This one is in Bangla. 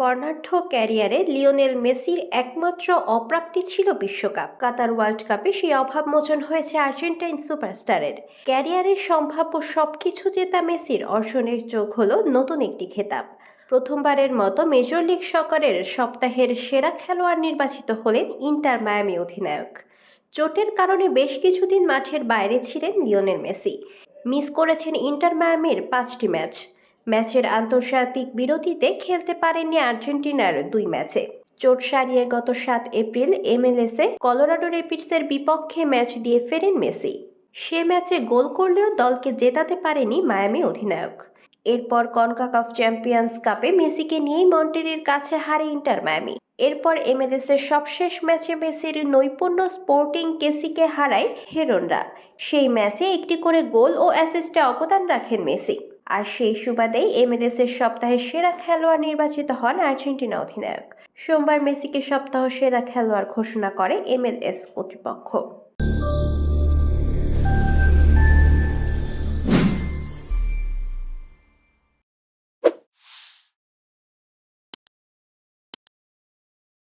বর্ণাঢ্য ক্যারিয়ারে লিওনেল মেসির একমাত্র অপ্রাপ্তি ছিল বিশ্বকাপ। কাতার ওয়ার্ল্ড কাপে সেই অভাব মোচন হয়েছে আর্জেন্টাইন সুপারস্টারের। ক্যারিয়ারের সম্ভাব্য সবকিছু জেতা মেসির অর্জনের যোগ হলো নতুন একটি খেতাব। প্রথমবারের মতো মেজর লিগ সকারের সপ্তাহের সেরা খেলোয়াড় নির্বাচিত হলেন ইন্টার মায়ামি অধিনায়ক। চোটের কারণে বেশ কিছুদিন মাঠের বাইরে ছিলেন লিওনেল মেসি। মিস করেছেন ইন্টার মায়ামির পাঁচটি ম্যাচ। ম্যাচের আন্তর্জাতিক বিরতিতে খেলতে পারেননি আর্জেন্টিনার দুই ম্যাচে। চোট সারিয়ে গত সাত এপ্রিল এমএলএসে কলোরাডো রেপিডসের বিপক্ষে ম্যাচ দিয়ে ফেরেন মেসি। সে ম্যাচে গোল করলেও দলকে জেতাতে পারেনি মায়ামি অধিনায়ক। এরপর কনকাকাফ চ্যাম্পিয়ন্স কাপে মেসিকে নিয়েই মন্টেরির কাছে হারে ইন্টার মায়ামি। এরপর এমএলএস এর সবশেষ ম্যাচে মেসির নৈপুণ্য স্পোর্টিং কেসিকে হারায় হেরনরা। সেই ম্যাচে একটি করে গোল ও অ্যাসিস্টে অবদান রাখেন মেসি। আর সেই সুবাদেই এমএলএস এর সপ্তাহের সেরা খেলোয়াড় নির্বাচিত হন আর্জেন্টিনা অধিনায়ক। সোমবার মেসিকে সপ্তাহ সেরা খেলোয়াড় ঘোষণা করে এমএলএস কর্তৃপক্ষ।